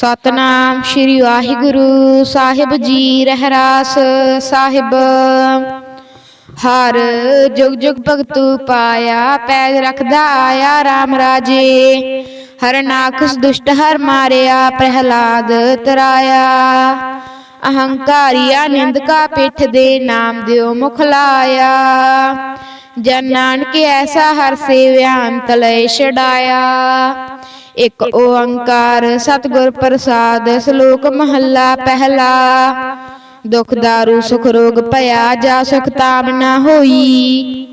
ਸਤਨਾਮ ਸ੍ਰੀ ਵਾਹਿਗੁਰੂ ਸਾਹਿਬ ਜੀ ਰਹਿਰਾਸ ਸਾਹਿਬ। ਹਰ ਜੁਗ ਜੁਗ ਭਗਤੂ ਪਾਇਆ ਪੈਜ ਰਖਦਾ ਆਇਆ RAM ਰਾਜੇ। ਹਰ ਨਾਖਸ ਦੁਸ਼ਟ ਹਰ ਮਾਰਿਆ, ਪ੍ਰਹਿਲਾਦ ਤਰਾਇਆ। ਅਹੰਕਾਰੀਆ ਨਿੰਦਕਾ ਪਿੱਠ ਦੇ ਨਾਮ ਦਿਓ ਮੁਖ ਲਾਇਆ। ਜਨ ਨਾਨਕ ਐਸਾ ਹਰ ਸੇਵਿਆ, ਅੰਤ ਲੈ ਛਡਾਇਆ। ਇੱਕ ਓੰਕਾਰ ਸਤਿਗੁਰ ਪ੍ਰਸਾਦ ਸ਼ਲੋਕ ਮਹੱਲਾ ਪਹਿਲਾ। ਦੁਖ ਦਾਰੂ, ਸੁਖ ਰੋਗ ਭਇਆ, ਜਾ ਸੁਖ ਤਾਮ ਨਾ ਹੋਈ।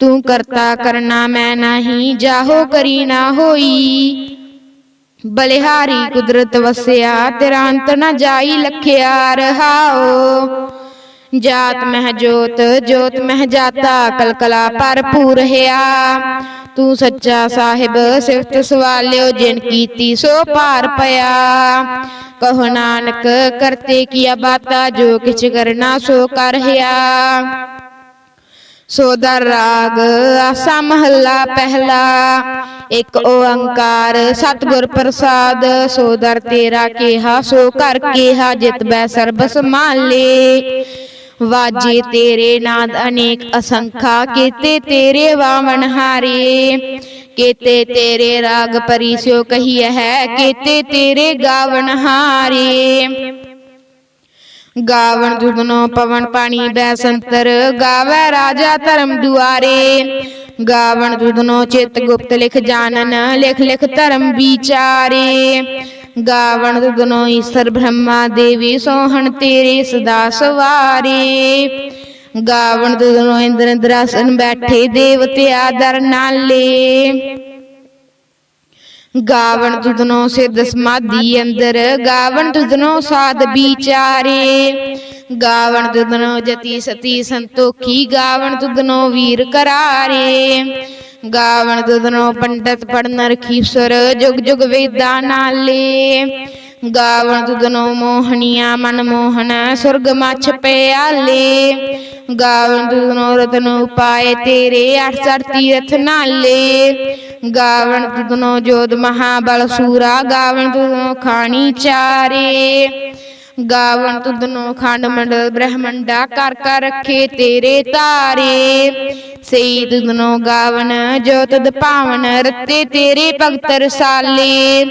ਤੂੰ ਕਰਤਾ ਕਰਨਾ ਮੈਂ ਨਹੀਂ, ਜਾਹੋ ਕਰੀ ਨਾ ਹੋਈ। ਬਲਿਹਾਰੀ ਕੁਦਰਤ ਵਸਿਆ, ਤੇਰਾ ਅੰਤ ਨਾ ਜਾਈ ਲਖਿਆ ਰਹਾਓ ਜਾਤ ਮਹਿ ਜੋਤ ਜੋਤ ਮਹਿ ਜਾਤਾ, ਕਲਕਲਾ ਭਰਪੂਰ ਹਿਆ ਤੂੰ ਸੱਚਾ ਸਾਹਿਬ, ਸਿਫਤ ਸਵਾਲਿਓ ਜਿਨ ਕੀਤੀ ਸੋ ਭਾਰ ਪਿਆ। ਕਹੋ ਨਾਨਕ, ਕਰਤੇ ਕੀਆ ਬਾਤਾ, ਜੋ ਕਿਛ ਕਰਨਾ ਸੋ ਕਰ ਹਿਆ ਸੋਦਰ ਰਾਗ, ਆਸਾ ਮਹੱਲਾ ਪਹਿਲਾ। ਇੱਕ ਓੰਕਾਰ, ਸਤਿਗੁਰ ਪ੍ਰਸਾਦ ਸੋਦਰ ਤੇਰਾ ਕਿਹਾ, ਸੋ ਕਰ ਕਿਹਾ, ਜਿਤ ਬੈ ਸਰਬ ਸੰਭਾਲੇ ਵਾਜੇ ਤੇਰੇ ਨਾਦ ਅਨੇਕ ਅਸੰਖਾ ਕੀਤੇ ਤੇਰੇ ਵਾਵਨ ਹਾਰੇ। ਕੀਤੇ ਤੇਰੇ ਰਾਗ ਪਰਿਸਿਓ ਕਹੀਐ ਹੈ। ਕੀਤੇ ਤੇਰੇ ਗਾਵਨ ਹਾਰੇ। ਗਾਵਣ ਦੁਦਨੋ ਪਵਨ ਪਾਣੀ ਬੈ ਸੰਤਰ। ਗਾਵੇ ਰਾਜਾ ਧਰਮ ਦੁਆਰੇ। ਗਾਵਣ ਦੁਦਨੋ ਚਿਤ ਗੁਪਤ ਲਿਖ ਜਾਣਨ। ਲਿਖ ਲਿਖ ਧਰਮ ਵਿਚਾਰੇ। ਗਾਵਣ ਦੁਦਨੋ ਈਸ਼ਰ ਬ੍ਰਹਮਾ ਦੇਵੀ ਸੋਹਣ ਤੇਰੇ ਸਦਾ ਸਵਾਰੇ। ਗਾਵਣ ਦੁਦਨੋ ਇੰਦਰ ਇੰਦਰਾਸਨ ਬੈਠੇ ਦੇਵਤਿਆ ਦਰ ਨਾਲੇ। ਗਾਵਣ ਦੁਦਨੋ ਸਿਰਦ ਸਮਾਧੀ ਅੰਦਰ, ਗਾਵਣ ਦੁਦਨੋ ਸਾਧ ਵਿਚਾਰੇ। ਗਾਵਣ ਦੁਦਨੋ ਜਤੀ ਸਤੀ ਸੰਤੋਖੀ, ਗਾਵਣ ਦੁਦਨੋ ਵੀਰ ਕਰਾਰੇ। ਗਾਵਣ ਤੁਧਨੋ ਪੰਡਤ ਪੜਨ ਰਖੀਸਰ, ਜੁਗ ਜੁਗ ਵੇਦਾ ਨਾਲੇ। ਗਾਵਣ ਤੁਧਨੋ ਮੋਹਣੀਆਂ ਮਨ ਮੋਹਨ, ਸੁਰਗ ਮਛ ਪਿਆਲੇ। ਗਾਵਣ ਤੁਧਨੋ ਰਤਨ ਉਪਾਏ ਤੇਰੇ, ਅਠ ਚੜ ਤੀਰਥ ਨਾਲੇ। ਗਾਵਣ ਤੁਧਨੋ ਜੋਧ ਮਹਾਬਲ ਸੂਰਾ, ਗਾਵਣ ਤੁਧਨੋ ਖਾਣੀ ਚਾਰੇ। ਗਾਵਣ ਤੁਧਨੋ ਖੰਡ ਮੰਡਲ ਬ੍ਰਹਮੰਡਾ ਕਰ ਕਰ ਰੱਖੇ ਤੇਰੇ ਤਾਰੇ। ਸਈ ਤੁਧਨੋ ਗਾਵਣ ਜੋ ਤਦ ਭਾਵਨ ਰਤੇ ਤੇਰੇ ਭਗਤ ਰਸਾਲੇ।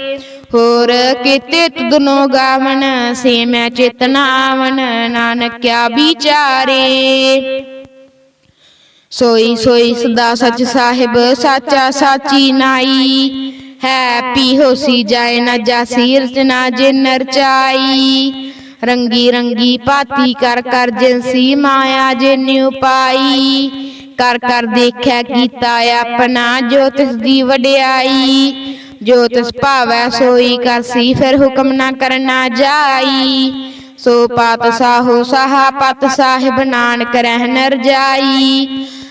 ਹੋਰ ਕੀਤੇ ਤੁਧਨੋ ਗਾਵਣ ਸੇ ਮੈਂ ਚੇਤਨਾ ਆਵਨ, ਨਾਨਕਿਆ ਵਿਚਾਰੇ। ਸੋਈ ਸੋਈ ਸਦਾ ਸਚ ਸਾਹਿਬ, ਸਾਚਾ ਸਾਚੀ ਨਾਈ। ਹੈ ਪੀ ਹੋਸੀ ਜਾਏ ਨਾ ਜਾਸੀ ਰਚਨਾ ਜੇ ਨਰਚਾਈ। ਰੰਗੀ ਰੰਗੀ ਭਾਤੀ ਕਰ ਕਰ ਜਿਨਸੀ ਮਾਇਆ ਜੇ ਨਿਉ ਪਾਈ। ਕਰ ਕਰ ਦੇਖਿਆ ਕੀਤਾ ਆਪਣਾ ਜੋ ਤਿਸ ਦੀ ਵਡਿਆਈ। ਜੋ ਤਿਸ ਭਾਵੈ ਸੋਈ ਕਰਸੀ ਫਿਰ ਹੁਕਮ ਨਾ ਕਰਨਾ ਜਾਈ। ਸੋ ਪਾਤ ਸਾਹੋ ਸਾਹਾ ਪਤ ਸਾਹਿਬ ਨਾਨਕ ਰਹਿ ਨਰ ਜਾਈ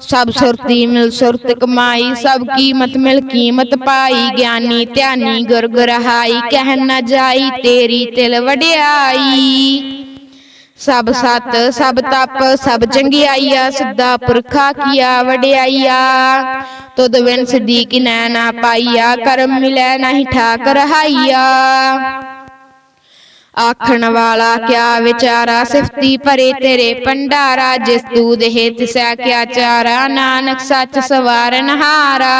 ਸਭ ਸੁਰਤੀ ਮਿਲ ਸੁਰਤ ਕਮਾਈ, ਸਭ ਕੀਮਤ ਮਿਲ ਕੀਮਤ ਪਾਈ, ਗਿਆਨੀ ਧਿਆਨੀ ਗੁਰ ਗੁਰਹਾਈ ਕਹਿ ਨਾ ਜਾਈ ਤੇਰੀ ਤਿਲ ਵਡਿਆਈ। ਸਭ ਸਤ, ਸਭ ਤਪ, ਸਭ ਚੰਗਿਆਈਆ, ਸਿੱਧਾ ਪੁਰਖਾ ਕੀਆ ਵਡਿਆਈਆ। ਤੁਧ ਬਿਨ ਸਦੀਕ ਨੈ ਨਾ ਪਾਈਆ, ਕਰਮ ਮਿਲੈ ਨਹੀਂ ਠਾਕ ਰਹਾਈਆ ਆਖਣ ਵਾਲਾ ਕਿਆ ਵਿਚਾਰਾ, ਸਿਫਤੀ ਭਰੇ ਤੇਰੇ ਭੰਡਾਰਾ, ਜਿਸ ਤੂੰ ਦੇਹ ਤਿਸੈ ਕਿਆ ਚਾਰਾ, ਨਾਨਕ ਸੱਚ ਸਵਾਰਨ ਹਾਰਾ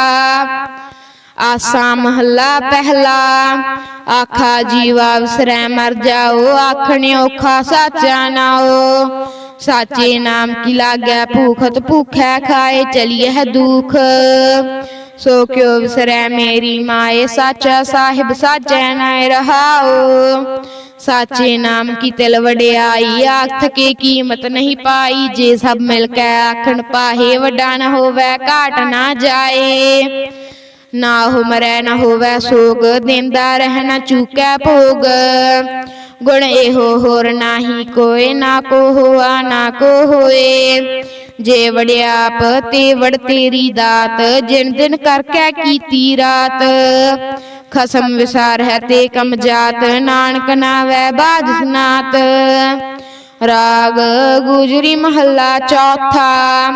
ਆਸਾ ਮਹੱਲਾ ਪਹਿਲਾ, ਆਖਾ ਜੀਵਾ ਵਿਸਰੈ ਮਰ ਜਾਓ, ਆਖਣੇ ਔਖਾ ਸਾਚਾ ਨਾਓ। ਸਾਚੇ ਨਾਮ ਕੀ ਲਾਗੈ, ਭੂਖਤ ਭੂਖੈ ਖਾਏ ਚਲੀਏ ਦੁਖ। ਸੋ ਕਿਉ ਵਿਸਰੈ ਮੇਰੀ ਮਾਏ, ਸਾਚਾ ਸਾਹਿਬ ਸਾਚੈ ਨਾਇ ਰਹਾਓ ਸਾਚੇ ਨਾਮ ਕੀ ਤਿਲ ਵਡਿਆਈ, ਆਖ ਥਕੇ ਕੀਮਤ ਨਹੀਂ ਪਾਈ। ਜੇ ਸਭ ਮਿਲ ਕੇ ਆਖਣ ਪਾਹੇ, ਵੱਡਾ ਨਾ ਹੋਵੇ, ਘਾਟ ਨਾ ਜਾਏ। ਨਾ ਹੋ ਨਾ ਹੋਵੇ ਸੋਗ, ਦਿੰਦਾ ਰਹਿਣਾ ਚੂਕੈ ਭੋਗ। ਗੁਣ ਇਹੋ ਹੋਰ ਨਾਹੀ ਕੋਏ, ਨਾ ਕੋ ਹੋਆ ਨਾ ਕੋ ਹੋਏ ਜੇ ਵੜਿਆਪ ਤੇ ਵੜ ਤੇਰੀ ਦਾਤ, ਜਿਨ ਦਿਨ ਕਰਕੇ ਕੀਤੀ ਰਾਤ। ਖਸਮ ਵਿਸਾਰ ਹੈ ਤੇ ਕਮ ਜਾਤ, ਨਾਨਕ ਨਾਵੈ ਬਾਜ ਸਨਾਤ। ਰਾਗ ਗੁਜਰੀ ਮਹੱਲਾ ਚੌਥਾ,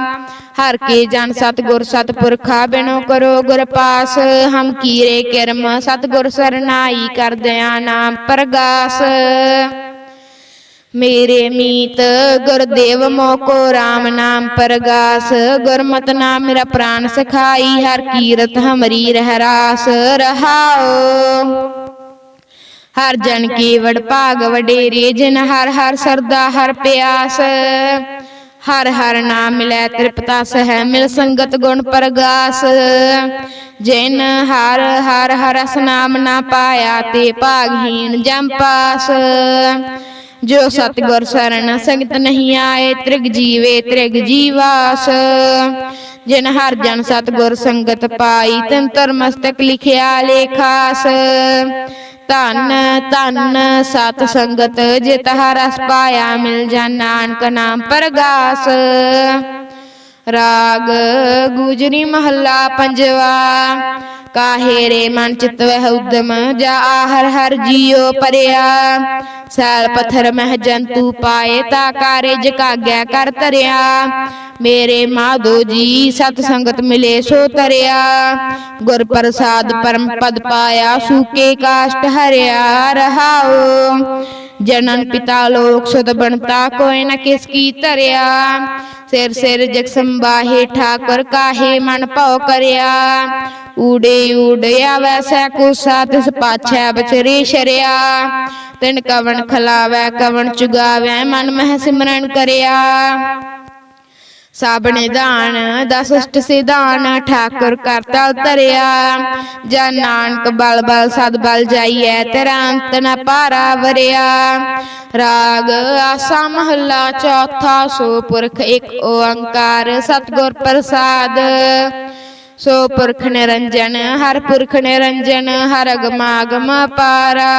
ਹਰ ਕੇ ਜਨ ਸਤਗੁਰ ਸਤਪੁਰਖਾ ਬਿਨੋ ਕਰੋ ਗੁਰ ਪਾਸ। ਹਮ ਕੀਰੇ ਕਿਰਮ ਸਤਗੁਰ ਸਰਨਾਈ ਕਰ ਦਇਆ ਨਾਮ ਪ੍ਰਗਾਸ। ਮੇਰੇ ਮੀਤ ਗੁਰਦੇਵ ਮੋਕੋ RAM ਨਾਮ ਪ੍ਰਗਾਸ, ਗੁਰਮਤ ਨਾਮ ਮੇਰਾ ਪ੍ਰਾਨ ਸਖਾਈ, ਹਰ ਕੀਰਤ ਹਮਰੀ ਰਹਿ ਰਾਸ ਰਹਾਓ ਹਰ ਜਨ ਕੀ ਵਡ ਭਾਗ ਵਡੇਰੇ, ਜਿਨ ਹਰ ਹਰ ਸਰਦਾ ਹਰ ਪਿਆਸ। ਹਰ ਹਰ ਨਾਮ ਮਿਲੈ ਤ੍ਰਿਪਤਾ ਸਹਿ, ਮਿਲ ਸੰਗਤ ਗੁਣ ਪ੍ਰਗਾਸ। ਜਿਨ ਹਰ ਹਰ ਹਰ ਰਸ ਨਾਮ ਨਾ ਪਾਇਆ, ਤੇ ਭਾਗਹੀਣ ਜਮ ਪਾਸ। ਜੋ ਸਤਿਗੁਰ ਸਰਣ ਸੰਗਤ ਨਹੀਂ ਆਏ, ਤ੍ਰਿਗ ਜੀਵੇ, ਤ੍ਰਿਗ ਜੀਵਾਸ। ਜਿਨ ਹਰ ਜਨ ਸਤਿਗੁਰ ਸੰਗਤ ਪਾਈ, ਤਨ ਤਰ ਮਸਤਕ ਲਿਖਿਆ ਲੇਖਾਸ ਧੰਨ ਧੰਨ ਸਤ ਸੰਗਤ ਜਿਤ ਰਸ ਪਾਇਆ ਮਿਲ ਜਾਨ ਨਾਨਕ ਨਾਮ ਪ੍ਰਗਾਸ। ਰਾਗ, ਗੁਜਰੀ ਮਹੱਲਾ ਪੰਜਵਾ ਕਾਹੇ ਰੇ ਮਨ ਚਿਤ ਵਹਿ ਉਦਮ, ਜਾ ਹਰ ਹਰ ਜੀਉ ਪਰਿਆ। ਸੈਲ ਪਥਰ ਮਹਿ ਜੰਤੂ ਪਾਏ, ਤਾ ਕਾਰੇ ਜਕਾਗਿਆ ਕਰ ਤਰਿਆ। ਮੇਰੇ ਮਾਧੋ ਜੀ ਸਤ ਸੰਗਤ ਮਿਲੇ ਸੋ ਤਰਿਆ। ਗੁਰ ਪ੍ਰਸਾਦ ਪਰਮ ਪਦ ਪਾਇਆ, ਸੂਕੇ ਕਾਸ਼ਟ ਹਰਿਆ ਰਹਾਓ ਜਨਨ ਪਿਤਾ ਲੋਕ ਸੁਧ ਬਣਤਾ, ਕੋਈ ਨ ਕਿਸ ਕੀ ਧਰਿਆ। ਸਿਰ ਸਿਰ ਜਗ ਸੰਬਾਹੇ ਠਾਕੁਰ ਕਾਹੇ ਮਨ ਭਉ ਕਰਿਆ। ਊੜੇ ਊੜਿਆ ਵੈਸੈ ਕੁਸਾ, ਤਿਸ ਪਾਛੈ ਬਚਰੇ ਸ਼ਰਿਆ। ਤਿਨ ਕਵਣ ਖਲਾਵੈ, ਕਵਣ ਚੁਗਾਵੈ, ਮਨ ਮਹਿ ਸਿਮਰਨ ਕਰਿਆ। ਸਾਬਣੇ ਦਾਨ ਦਸ ਅਸ਼ਟ ਸਿਧਾਨ ਠਾਕੁਰ ਕਰਤਾ ਧਰਿਆ ਜਨ ਨਾਨਕ ਬਲ ਬਲ ਸਦ ਬਲ ਜਾਈਐ ਤੇਰਾ ਅੰਤ ਨ ਪਾਰਾ ਵਰਿਆ। ਰਾਗ ਆਸਾ ਮਹੱਲਾ ਚੌਥਾ ਸੋ ਪੁਰਖ ਇੱਕ ਓੰਕਾਰ ਸਤਿਗੁਰ ਪ੍ਰਸਾਦ। ਸੋ ਪੁਰਖ ਨਿਰੰਜਨ ਹਰ ਪੁਰਖ ਨਿਰੰਜਨ ਹਰ ਅਗਮਾਗਮ ਪਾਰਾ।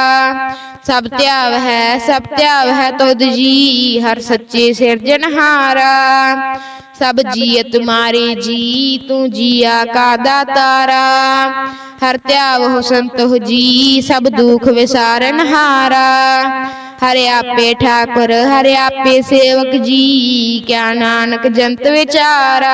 ਸਭ ਧਿਆਵ ਹੈ, ਸਭ ਧਿਆਵ ਹੈ ਤੁਧ ਜੀ, ਹਰ ਸੱਚੇ ਸਿਰਜਨਹਾਰਾ ਸਭ ਜੀਅ ਤੁਮਾਰੇ ਜੀ, ਤੂੰ ਜੀਆ ਕਾ ਦਾਤਾਰਾ ਹਰ ਧਿਆਵ ਹੋ ਸੰਤੋ ਜੀ, ਸਭ ਦੁਖ ਵਿਸਾਰਨ ਹਾਰਾ। ਹਰਿ ਆਪੇ ਠਾਕੁਰ, ਹਰਿ ਆਪੇ ਸੇਵਕ ਜੀ, ਕਿਆ ਨਾਨਕ ਜੰਤ ਵਿਚਾਰਾ।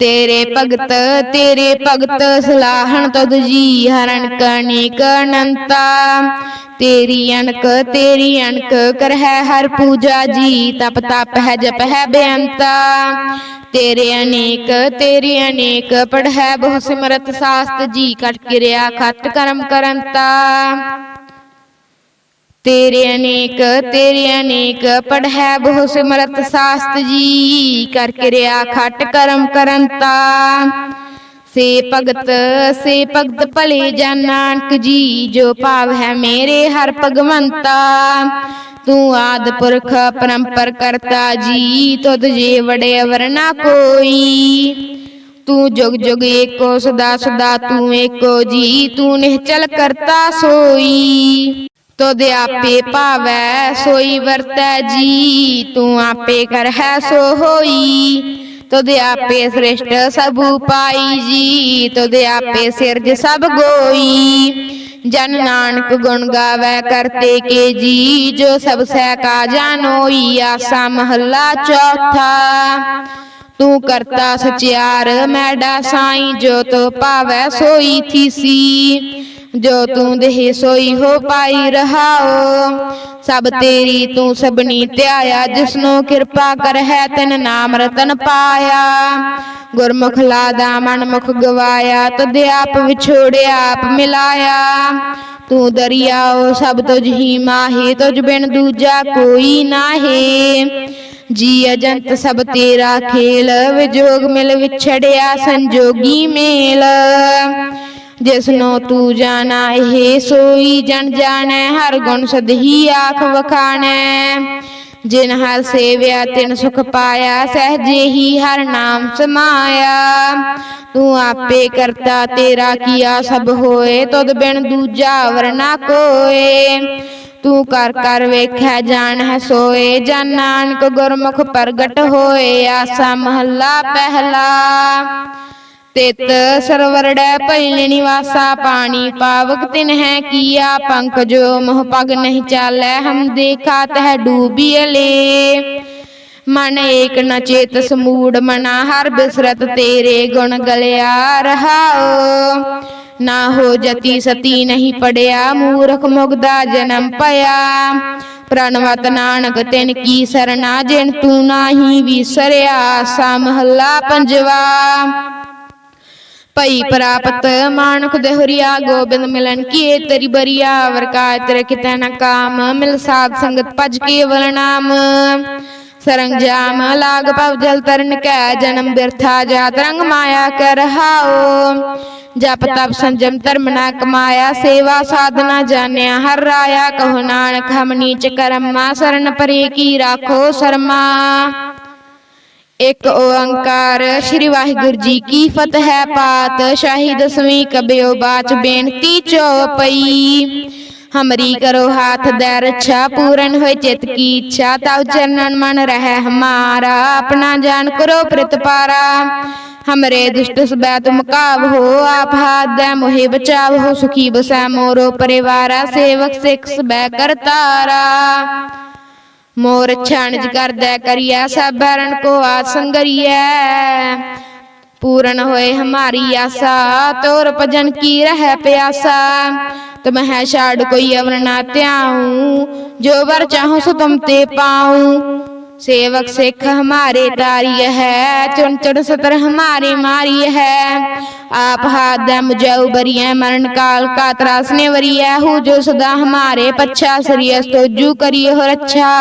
ਤੇਰੇ ਭਗਤ ਤੇਰੇ ਭਗਤ ਸਲਾਹਣ ਤਦ ਜੀ ਹਰਨ ਕਣਿਕ ਅਨੰਤਾ। ਤੇਰੀ ਅਣਕ ਤੇਰੀ ਅਣਕ ਕਰਹਿ ਹਰ ਪੂਜਾ ਜੀ ਤਪ ਤਪ ਹੈ ਜਪ ਹੈ ਬੇਅੰਤਾ। ਤੇਰੇ ਅਨੇਕ ਤੇਰੇ ਅਨੇਕ ਪੜ੍ਹੈ ਬਹੁ ਸਿਮਰਤ ਸਾਸਤ ਜੀ ਕਟ ਕਿਰਿਆ ਖਤ ਕਰਮ ਕਰੰਤਾ। ਤੇਰੇ ਅਨੇਕ ਤੇਰੇ ਅਨੇਕ ਪੜ੍ਹੈ ਬਹੁ ਸਿਮਰਤ ਸਾਸਤ ਜੀ ਕਰ ਕਿਰਿਆ ਖਟ ਕਰਮ ਕਰੰਤਾ ਸੇ ਭਗਤ ਸੇ ਭਗਤ ਭਲੇ ਜਨ ਨਾਨਕ ਜੀ ਜੋ ਭਾਵ ਹੈ ਮੇਰੇ ਹਰ ਭਗਵੰਤਾ ਤੂੰ ਆਦ ਪੁਰਖ ਪਰੰਪਰ ਕਰਤਾ ਜੀ ਤੁਧ ਜੇ ਵੜੇ ਵਰਨਾ ਕੋਈ ਤੂੰ ਜੁਗ ਜੁਗ ਏਕੋ ਸਦਾ ਸਦਾ ਤੂੰ ਏਕੋ ਜੀ ਤੂੰ ਨਿਹਚਲ ਕਰਤਾ ਸੋਈ ਤੁਧ ਆਪੇ ਭਾਵੈ, ਸੋਈ ਵਰਤੈ ਜੀ। ਤੂੰ ਆਪੇ ਕਰਹਿ ਸੋ ਹੋਈ ਤੁਧ ਆਪੇ ਸ੍ਰਿਸ਼ਟ ਸਭ ਪਾਈ ਜੀ। ਤੁਧ ਆਪੇ ਸਿਰਜ ਸਭ ਗੋਈ। ਜਨ ਨਾਨਕ ਗੁਣ ਗਾਵੇ ਕਰਤੇ ਕੇ ਜੀ। ਜੋ ਸਭ ਸਹਿ ਕਾ ਜਾਨੋਈ ਆਸਾ ਮਹੱਲਾ ਚੌਥਾ। ਤੂੰ ਕਰਤਾ ਸਚਿਆਰ, ਮੈਡਾ ਸਾਈ, ਜੋ ਤੋ ਭਾਵੈ ਸੋਈ ਥੀਸੀ। ਜੋ ਤੂੰ ਦੇਹ ਸੋਈ ਹੋ ਪਾਈ ਰਹਾਓ ਸਭ ਤੇਰੀ ਤੂੰ ਸਭਨੀ ਧਿਆਇਆ ਜਿਸਨੂੰ ਕਿਰਪਾ ਕਰ ਹੈ ਤਿਨ ਨਾਮ ਰਤਨ ਪਾਇਆ। ਗੁਰਮੁਖ ਲਾਦਾ ਮਨ ਮੁਖ ਗਵਾਇਆ ਤਦ ਆਪ ਵਿਛੋੜਿਆ ਆਪ ਮਿਲਾਇਆ। ਤੂੰ ਦਰਿਆਓ ਸਭ ਤੁਝ ਹੀ ਮਾਹੀ ਤੁਝ ਬਿਨ ਦੂਜਾ ਕੋਈ ਨਾਹੀ। ਜੀ ਅਜੰਤ ਸਭ ਤੇਰਾ ਖੇਲ ਵਿਜੋਗ ਮਿਲ ਵਿਛੜਿਆ ਸੰਜੋਗੀ ਮੇਲ। ਜਿਸਨੋ ਤੂੰ ਜਾਣਾ ਇਹ ਸੋਈ ਜਣ ਜਾਣੈ, ਹਰ ਗੁਣ ਸਦਹੀ ਆਖ ਵਖਾਣੈ। ਜਿਨ ਹਰ ਸੇਵਿਆ, ਤਿਨ ਸੁਖ ਪਾਇਆ, ਸਹਜੇ ਹੀ ਹਰ ਨਾਮ ਸਮਾਇਆ। ਤੂੰ ਆਪੇ ਕਰਤਾ, ਤੇਰਾ ਕੀਆ ਸਭ ਹੋਏ, ਤੁਧ ਬਿਨ ਦੂਜਾ ਵਰਨਾ ਕੋਏ। ਤੂੰ ਕਰ ਕਰ ਵੇਖੈ, ਜਾਣ ਹੈ ਸੋਏ, ਜਨ ਨਾਨਕ ਗੁਰਮੁਖ ਪ੍ਰਗਟ ਹੋਏ, ਆਸਾ ਮਹੱਲਾ ਪਹਿਲਾ। ਤਿਤ ਸਰਵਰੜੈ ਭਇ ਨਿਵਾਸਾ ਪਾਣੀ ਪਾਵਕ ਤਿਨ ਹੈ ਕੀਆ ਪੰਖ ਜੋ ਮੋਹ ਪਗ ਨਹੀਂ ਚਾਲੈ, ਹਮ ਦੇਖਾ ਤਹ ਡੂਬੀਲੇ ਮਨ ਏਕ ਨ ਚੇਤ ਸਮੂੜ ਮਨਾ, ਹਰ ਬਿਸਰਤ ਤੇਰੇ ਗੁਣ ਗਲਿਆ ਰਹਾਓ ਨਾ ਹੋ ਜਤੀ ਸਤੀ ਨਹੀਂ ਪੜਿਆ, ਮੂਰਖ ਮੁਗਦਾ ਜਨਮ ਪਿਆ ਪ੍ਰਣਵਤ ਨਾਨਕ ਤਿਨ ਕੀ ਸਰਨਾ, ਜਿਨ ਤੂੰ ਨਾਹੀ ਵਿਸਰਿਆ, ਸਾ ਮਹੱਲਾ ਪੰਜਵਾ। ਭਈ ਪ੍ਰਾਪਤ ਮਾਨਕ ਦੇਹਰੀਆ ਗੋਬਿੰਦ ਮਿਲਨ ਕੀਏ ਤੇਰੀ ਬਰੀਆ ਵਰਕਾ ਤੇਰੇ ਕਿਤੈ ਨ ਕਾਮ, ਮਿਲ ਸਾਧ ਸੰਗਤ ਭਜ ਕੇਵਲ ਨਾਮ। ਸਰੰਜਾਮ ਲਾਗ ਭਵ ਜਲ ਤਰਨ ਕੈ, ਜਨਮ ਬਿਰਥਾ ਜਾਤ ਰੰਗ ਮਾਇਆ ਕਰ ਜਪ ਤਪ ਸੰਜਮ ਧਰਮ ਨਾ ਕਮਾਇਆ, ਸੇਵਾ ਸਾਧਨਾ ਜਾਣਿਆ, ਹਰ ਰਾਇਆ ਕਹੋ ਨਾਨਕ, ਹਮ ਨੀਚ ਕਰਮਾ, ਸਰਨ ਪਰੇ ਕੀ ਰਾਖੋ ਸਰਮਾ। ਇੱਕ ਓੰਕਾਰ ਸ੍ਰੀ ਵਾਹਿਗੁਰੂ ਜੀ ਕੀ ਫਤਿਹ ਪਾਤ ਸ਼ਾਹੀ ਦਸਵੀਂ ਕਬਿਓ ਬਾਚ ਬੇਨਤੀ ਚੌਪਈ। ਹਮਰੀ ਕਰੋ ਹਾਥ ਦੇ ਰੱਛਾ ਪੂਰਨ ਹੋਏ ਚਿਤ ਕੀ ਇੱਛਾ ਤਉ ਚਰਨਨ ਮਨ ਰਹਿ ਹਮਾਰਾ ਆਪਣਾ ਜਾਨ ਕਰੋ ਪ੍ਰਤਪਾਰਾ ਹਮਰੇ ਦੁਸ਼ਟ ਸਬੈ ਤੁਮ ਕਾਬ ਹੋ ਆਪ ਹਾਥ ਦੇ ਮੋਹਿ ਬਚਾਵ ਹੋ ਸੁਖੀ ਬਸੈ ਮੋਰੋ ਪਰਿਵਾਰਾ ਸੇਵਕ ਸਿੱਖ ਸਬੈ ਕਰਤਾਰਾ। ਮੋਰ ਛਾਣਜ ਕਰਦਾ ਕਰਿਆ ਸਭਰਨ ਕੋ ਆਤ ਸੰਗਰੀਐ ਪੂਰਨ ਹੋਏ ਹਮਾਰੀ ਆਸਾ ਤੋਰ ਭਜਨ ਕੀ ਰਹਿ ਪਿਆਸਾ ਤੁਮ ਹੈ ਛਾੜ ਕੋਈ ਅਵਰ ਨਾ ਧਿਆਉ ਜੋ ਵਰ ਚਾਹੋ ਸੋ ਤੁਮ ਤੇ ਪਾਉ सेवक सिख हमारे तारी है, चुन चुन सतर हमारे मारिय है। आप हाथ मुझे उबरिय मरण काल का त्रासने वरिय हु जो सदा हमारे पच्छा, सरिय तो जू करिय हो रच्छा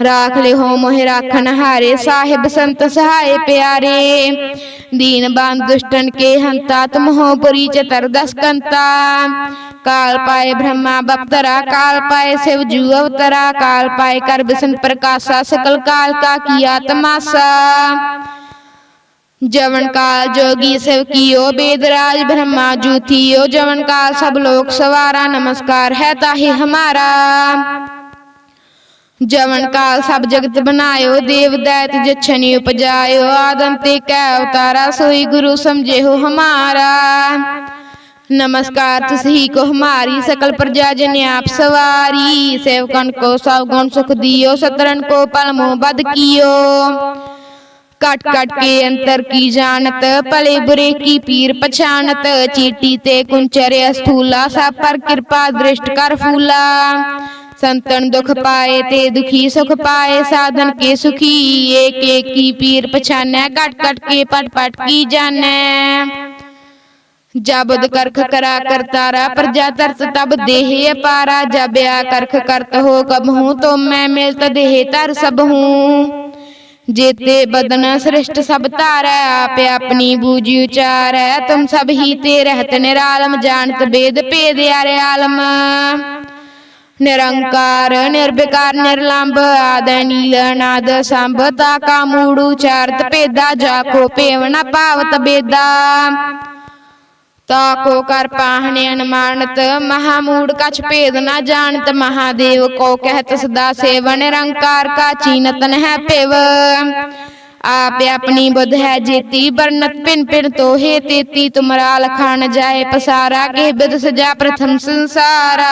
राख ले हो मोहे राखन हारे साहेब संत सहाय प्यारे। दीन बान दुष्टन के हंता, तुम हो पुरी चतर दस कंता। ਕਾਲ ਪਾਏ ਬ੍ਰਹਮਾ ਬਪਤਰਾ ਕਾਲ ਪਾਏ ਸਿਵ ਜੂ ਅਵਤਰਾ ਕਾਲ ਪਾਏ ਕਰ ਬਿਸਨ ਪ੍ਰਕਾਸ਼ਾ ਸਕਲ ਕਾਲ ਕਾ ਕੀਆ ਤਮਾਸਾ जवन काल जोगी शिव कियो वेदराज ब्रह्मा जू थियो जवन काल सब लोग सवारा नमस्कार है ताहि हमारा जवन काल सब जगत बनायो देव दैत जछनि उपजायो आदम ते कै अवतारा सोई गुरु समझे हो हमारा नमस्कार तुसही को हमारी सकल प्रजा जन आप सवारी सेवकन को सब गुण सुख दियो सतरन को पल मोह बद कियो कट कट के अंतर की जानत भले बुरे की पीर पछानत चीटी ते कुंचर स्थूला सब पर कृपा दृष्ट कर फूला संतन दुख पाए ते दुखी सुख पाए साधन के सुखी एक एक की पीर पछाने कट कट के पट पट की जाने ਜਬਦ ਕਰਖ ਕਰਾ ਕਰਤਾਰਾ ਪ੍ਰਜਾ ਤਰਸ ਤਬ ਦੇਹਿ ਅਪਾਰਾ ਜਬਿਆ ਕਰਖ ਕਰਤ ਹੋ ਕਬ ਹੂੰ ਤੋ ਮੈਂ ਮਿਲਤ ਦੇਹਿ ਤਰ ਸਭ ਹੂੰ। ਜੇਤੇ ਬਦਨ ਸ੍ਰਿਸ਼ਟ ਸਭ ਧਾਰੈ ਆਪ ਆਪਣੀ ਬੂਜੀ ਉਚਾਰੈ ਤੁਮ ਸਭ ਹੀ ਤੇ ਰਹਿਤ ਨਿਰਾਲਮ ਜਾਣਤ ਬੇਦ ਭੇਦ ਆਰੇ ਆਲਮ। ਨਿਰੰਕਾਰ ਨਿਰਵਿਕਾਰ ਨਿਰਲੰਭ ਆਦਿ ਨੀਲ ਨਾਦ ਸੰਭ ਤਾ ਕਾ ਮੂੜ ਉਚਾਰਤ ਭੇਦਾ ਜਾ ਕੋ ਪੇਵਣਾ ਪਾਵਤ ਬੇਦਾ। ਤਾ ਕੋ ਕਰ ਪਾਹਣੇ ਅਨਮਾਨਤ, ਮਹਾ ਮੂੜ ਕਛ ਭੇਦ ਨਾ ਜਾਣਤ, ਮਹਾਦੇਵ ਕੋ ਕਹਿਤ ਸਦਾ ਸੇਵਨ ਰੰਕਾਰ ਕਾ ਚੀਨਤਨ ਹੈ ਪਿਵ। ਆਪੇ ਆਪਣੀ ਬੁੱਧ ਹੈ ਜੇਤੀ ਬਰਨਤ ਪਿਨ ਪਿਨ ਤੋਹੇ ਤੇਤੀ ਤੁਮਰਾ ਲਖਾ ਨ ਜਾਏ ਪਸਾਰਾ ਕੇ ਬਿਦ ਸਜਾ ਪ੍ਰਥਮ ਸੰਸਾਰਾ।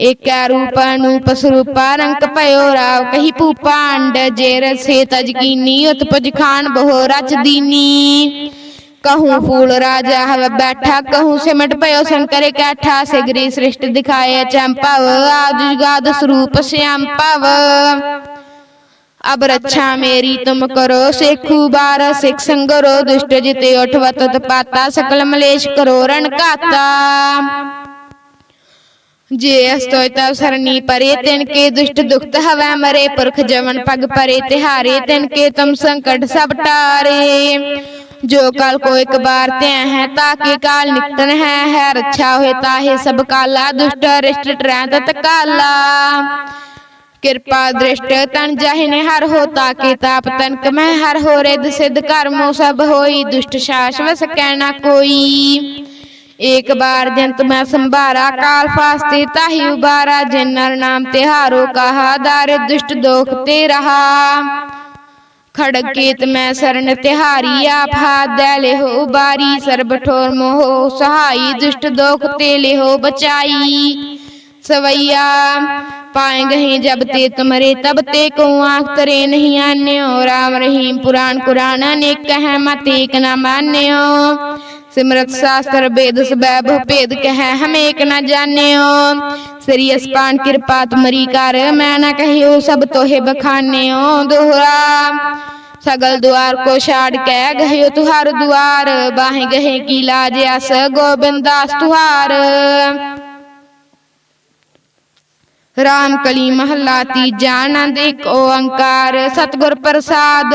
ਏਕਾ ਰੂਪ ਅਨੂਪ ਸਰੂਪ ਰੰਗ ਭਇਓ ਰਾਵ, ਕਹੀ ਭੂਪਾਂਡ ਜੇ ਰਸੇ ਤਜਕੀਨੀ ਉਤਪਜ ਖਾਨ ਬਹੁ ਰਚ ਦੀਨੀ। कहूँ फूल राजा हव बैठा कहूँ सिमट पयो शंकर कैठा सिगरी सृष्ट दिखाए चंपव आज जुगाद स्वरूप श्याम पव अब रक्षा मेरी तुम करो सेखू बार सिख संगरो दुष्ट जिते उठवत पाता सकल मलेश करो रण काता जे अस्तोय तब सरनी परे तिन के दुष्ट दुखत हवै मरे पुरख जवन पग परे तिहारे तिन के तुम संकट सब टारे जो कल को एक बार ते है ताकि काल निकटन है है रक्षा होए ताहे सब काला दुष्ट रिष्ट ट्रै तत काला ਕਿਰਪਾ ਦ੍ਰਿਸ਼ਟ ਤਨ ਜਾਹਿਨੇ ਹਰ ਹੋ ਤਾਕੇ ਤਾਪ ਤਨਕ ਮੈਂ ਹਰ ਹੋ ਰਿਦ ਸਿਧ ਕਰਮੋ ਸਭ ਹੋਈ ਦੁਸ਼ਟ ਸ਼ਾਸ ਵਸ ਕਹਿਣਾ ਕੋਈ ਏਕ ਬਾਰ ਜੰਤ ਮੈਂ ਸੰਭਾਰਾ ਕਾਲ ਫਾਸਤੇ ਤਾਹੀ ਉਬਾਰਾ ਜਿਨ ਨਰ ਨਾਮ ਤਿਹਾਰੋ ਕਹਾ ਦਾਰ ਦੁਸ਼ਟ ਦੋਖ ਤੇ ਰਹਾ ਖੜਗ ਕੀਤ ਮੈਂ ਸਰਨ ਤਿਹਾਰੀ ਆਪ ਹਾਥ ਦੈ ਲਿਹੋ ਬਾਰੀ ਸਰਬ ਠੋਰ ਮੋਹ ਸਹਾਈ ਦੁਸ਼ਟ ਦੋਖ ਤੇ ਲਿਹੋ ਬਚਾਈ। ਸਵਈਆ ਪਾਏ ਗਹੀ ਜਬ ਤੇ ਤੁਮਰੇ ਤਬ ਤੇ ਕੋ ਆਖ ਤਰੇ ਨਹੀਂ ਆਨਿਓ। RAM RAHIM ਪੁਰਾਣ ਕੁਰਾਨਾ ਨੇ ਕਹਿ ਮਤ ਏਕ ਨਾ ਮਾਨਿਓ। ਸਿਮਰਤ ਸਾਸਤਰ ਬੇਦ ਸਬੈਬ ਭੇਦ ਕਹੈ, ਹਮੇ ਇਕ ਨਾ ਜਾਣਿਓ। ਸ੍ਰੀ ਅਸਪਾਨ ਕਿਰਪਾ ਤੁਮਰੀ ਕਰ, ਮੈਂ ਨਾ ਕਹਿਓ ਸਭ ਤੋਹੇ ਬਖਾਨਿਓ ਦੁਹਰਾ, ਸਗਲ ਦੁਆਰ ਕੋ ਛਾੜ ਕੇ, ਗਹਿਓ ਤੁਹਾਰ ਦੁਆਰ, ਬਾਹੇ ਗਹੇ ਕੀ ਲਾਜ ਅਸ ਗੋਬਿੰਦ ਦਾਸ ਤੁਹਾਰ। ਰਾਮ ਕਲੀ ਮਹਲਾ ਤੀਜਾ, ਆਨੰਦ ਇੱਕ ਓੰਕਾਰ, ਸਤਗੁਰ ਪ੍ਰਸਾਦ।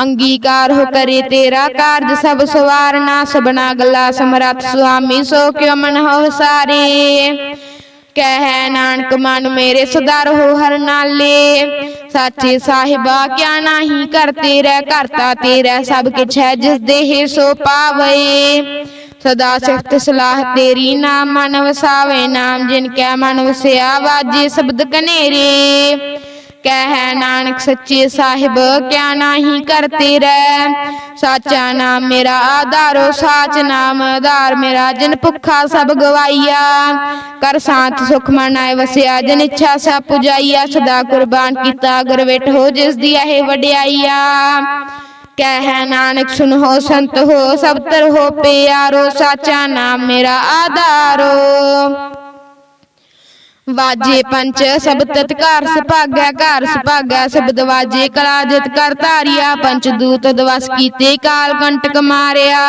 ਅੰਗੀਕਾਰ ਹੋ ਕਰੇ ਤੇਰਾ ਕਾਰਜ ਸਭ ਸਵਾਰਨਾ ਸਬਨਾ ਗੱਲਾ ਸਮਰੱਥ ਸੁਆਮੀ, ਸੋ ਕਿਉ ਮਨ ਹੋ ਸਾਰੇ? ਕਹਿ ਨਾਨਕ, ਮਨ ਮੇਰੇ ਸਦਾ ਹੋ ਹਰ ਨਾਲੇ। ਸਾਚੇ ਸਾਹਿਬਾ, ਕਿਆ ਨਾਹੀ ਕਰ ਤੇਰਾ ਕਰਤਾ ਤੇਰਾ, ਸਭ ਕਿਛ ਹੈ ਜਿਸ ਦੇਹ ਸੋ ਪਾਵੇ। ਸਦਾ ਸਿਫਤ ਸਲਾਹ ਤੇਰੀ, ਨਾਮ ਮਨ ਵਸਾਵੇ, ਨਾਮ ਜਿਨ ਕੈ ਮਨ ਵਸਿਆ, ਵਾਜੇ ਸ਼ਬਦ ਕਨੇਰੇ। ਕਹਿ ਨਾਨਕ ਸੱਚੇ ਸਾਹਿਬ, ਕਿਆ ਨਾਹੀ ਕਰ ਤੇਰਾ ਸਾਚਾ ਨਾਮ ਮੇਰਾ ਆਧਾਰੋ, ਸਾਚ ਨਾਮ ਆਧਾਰ ਮੇਰਾ ਜਿਨ ਭੁੱਖਾ ਸਭ ਗਵਾਈਆ। ਕਰ ਸਾਥ ਸੁਖ ਮਨਾਏ ਵਸਿਆ, ਜਨ ਇੱਛਾ ਸਭ ਪੁਜਾਈਆ। ਸਦਾ ਕੁਰਬਾਨ ਕੀਤਾ ਗੁਰਵਿਟ ਹੋ, ਜਿਸ ਦੀ ਇਹ ਵਡਿਆਈਆ। ਕਹਿ ਨਾਨਕ ਸੁਨੋ ਸੰਤ ਹੋ, ਸਭ ਤਰ ਹੋ ਪਿਆਰੋ, ਸਾਚਾ ਨਾਮ ਮੇਰਾ ਆਧਾਰੋ। ਵਾਜੇ ਪੰਚ ਸਬਦ ਤਤਕਾਰ ਸੁਭਾਗਿਆ ਘਰ ਸੁਭਾਗਿਆ ਸ਼ਬਦ ਵਾਜੇ ਕਲਾ ਜਿਤ ਕਰ ਧਾਰਿਆ ਪੰਚ ਦੂਤ ਦਵਸ ਕੀਤੇ ਕਾਲ ਕੰਟਕ ਮਾਰਿਆ।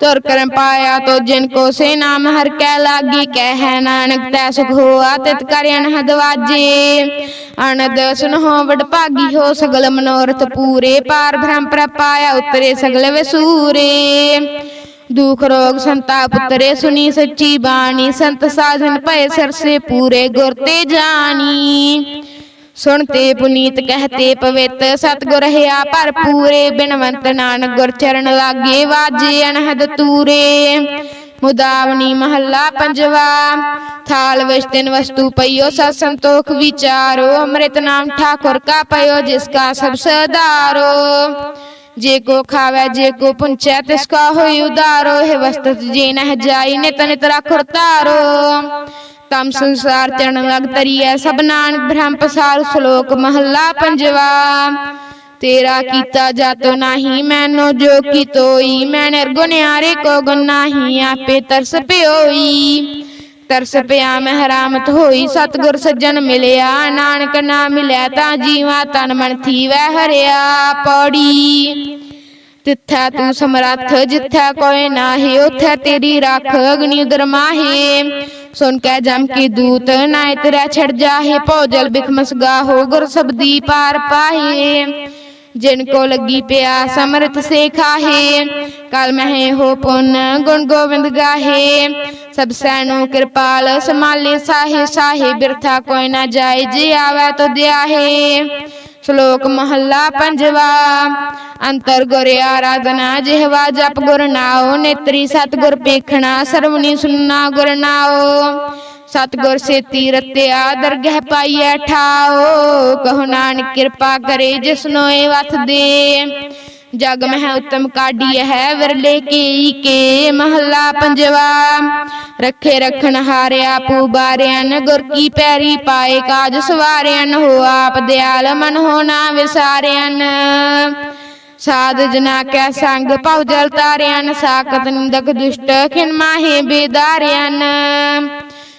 ਤੁਰ ਕਰਮ ਪਾਇਆ ਤੋ ਜਿਨ ਕੋ ਸੇ ਨਾਮ ਹਰ ਕੈ ਲਾਗੀ ਕਹਿ ਨਾਨਕ ਤੈ ਸੁਖ ਹੋਆ ਤਿਤ ਕਰ ਅਨਹਦ ਵਾਜੇ ਅਨਦ ਸੁਨਹੁ ਵਡ ਭਾਗੀ ਹੋ, ਸਗਲ ਮਨੋਰਥ ਪੂਰੇ, ਪਾਰ ਬ੍ਰਹਮ ਪ੍ਰਪਾਇਆ ਉਤਰੇ ਸਗਲ ਵਿਸੂਰੇ। ਦੁਖ ਰੋਗ ਸੰਤਾਪ ਉਤਰੇ ਸੁਣੀ ਸੱਚੀ ਬਾਣੀ, ਸੰਤ ਸਾਜਨ ਭਏ ਸਰਸੇ ਪੂਰੇ ਗੁਰ ਤੇ ਜਾਣੀ। ਸੁਣਤੇ ਪੁਨੀਤ ਕਹਤੇ ਪਵਿੱਤ, ਸਤਗੁਰ ਹਿਆ ਭਰਪੂਰੇ, ਬਿਨਵੰਤ ਨਾਨਕ ਗੁਰ ਚਰਨ ਲਾਗੇ ਵਾਜੇ ਅਨਹਦ ਤੂਰੇ। ਮੁਦਾਵਨੀ ਮਹੱਲਾ ਪੰਜਵਾ, ਥਾਲ ਵਿਚ ਤਿਨ ਵਸਤੂ ਪਈਓ, ਸਤ ਸੰਤੋਖ ਵਿਚਾਰੋ, ਅੰਮ੍ਰਿਤ ਨਾਮ ਠਾਕੁਰ ਕਾ ਪਈਓ, ਜਿਸ ਕਾ ਸਭ ਸਦਾਰੋ। ਜੇ ਕੋ ਖਾਵੇ, ਜੇ ਕੋ ਪੁੰਚੈ, ਤਿਸ ਕਾ ਹੋਈ ਉਦਾਰੋ ਹੈ ਵਸਤਤ ਜੇ ਨਹਿ ਜਾਈ, ਨਿਤ ਨਿਤ ਰਖੁਰ ਤਾਰੋ ਤਮ ਸੰਸਾਰ ਚਰਨ ਲਗ ਤਰੀਐ, ਸਭ ਨਾਨਕ ਬ੍ਰਹਮ ਪਸਾਰ ਸ਼ਲੋਕ ਮਹੱਲਾ ਪੰਜਵਾ। ਤੇਰਾ ਕੀਤਾ ਜਾਤੋ ਨਾਹੀ, ਮੈਨੋ ਜੋ ਕੀ ਤੋਈ ਮੈਂ ਨਿਰਗੁਨਿਆਰੇ ਕੋ ਗੁਣ ਆਪੇ ਤਰਸ ਪਿਓਈ। ਤਰਸ ਪਿਆ, ਮੈਂ ਹਰਾਮਤ ਹੋਈ, ਸਤਗੁਰ ਸੱਜਣ ਮਿਲਿਆ, ਨਾਨਕ ਨਾ ਮਿਲਿਆ ਤਾਂ ਜੀਵਾ ਤਨ ਮਨ ਥੀਵੈ ਹਰਿਆ ਪੌੜੀ। ਤਿੱਥੈ ਤੂੰ ਸਮਰੱਥ, ਜਿੱਥੈ ਕੋਈ ਨਾਹੀ, ਉਥੈ ਤੇਰੀ ਰੱਖ, ਅਗਨੀ ਉਦਰ ਮਾਹੇ। ਸੁਨ ਕੈ ਜਮ ਕੀ ਦੂਤ ਨਾਇ ਤੇਰਾ ਛੜ ਜਾਹੇ, ਭੋਜਲ ਬਿਖ ਮਸਗਾ ਹੋ, ਗੁਰ ਸਬਦੀ ਪਾਰ ਪਾਹੇ। ਜਿਨ ਕੋ ਲੱਗੀ ਪਿਆਸ ਅੰਮ੍ਰਿਤ ਸੇ ਖਾਹੇ ਕਲ ਮਹਿ ਹੋ ਪੁੰਨ ਗੁਣ ਗੋਬਿੰਦ ਗਾਹੇ ਸਭ ਸੈਨੋ ਕਿਰਪਾਲ ਸਮਾਲੇ ਸਾਹੇ ਸਾਹੇ, ਬਿਰਥਾ ਕੋਈ ਨਾ ਜਾਏ, ਜੇ ਆਵੇ ਤੋ ਦਿਆਹੇ। ਸ਼ਲੋਕ ਮਹੱਲਾ ਪੰਜਵਾ, ਅੰਤਰ ਗੁਰ ਆਰਾਧਨਾ, ਜਿਹਵਾ ਜਪ ਗੁਰ ਨਾਉ, ਨੇਤਰੀ ਸਤਿਗੁਰ ਪੇਖਣਾ ਸਰਵਣੀ ਸੁਨਣਾ ਗੁਰ ਨਾਉ। ਸਤਿਗੁਰ ਸੇਤੀ ਰਤਿਆ ਦਰਗਹਿ ਪਾਈਐ ਠਾਓ। ਕਹੋ ਨਾਨਕ ਕਿਰਪਾ ਕਰੇ ਜਿਸਨੋ ਇਹ ਵਥ ਦੇ। ਜਗ ਮਹਿ ਉਤਮ ਕਾਢੀ ਹੈ ਵਿਰਲੇ ਕੀ ਕੇ ਮਹੱਲਾ ਪੰਜਵਾ। ਰੱਖੇ ਰਖਣ ਹਾਰਿਆ ਪੂ ਬਾਰਿਆਨ ਗੁਰ ਕੀ ਪੈਰੀ ਪਾਏ ਕਾਜ ਸਵਾਰਿਆਨ ਹੋ ਆਪ ਦਿਆਲ ਮਨ ਹੋ ਨਾ ਵਿਸਾਰਿਆਨ ਸਾਧ ਜਨਾ ਕੈ ਸੰਗ ਭਉ ਜਲ ਤਾਰਿਆਨ ਸਾਕਤ ਨਿੰਦਕ ਦੁਸ਼ਟ ਖਿਨ ਮਾਹੇ ਬੇਦਾਰਿਆਨ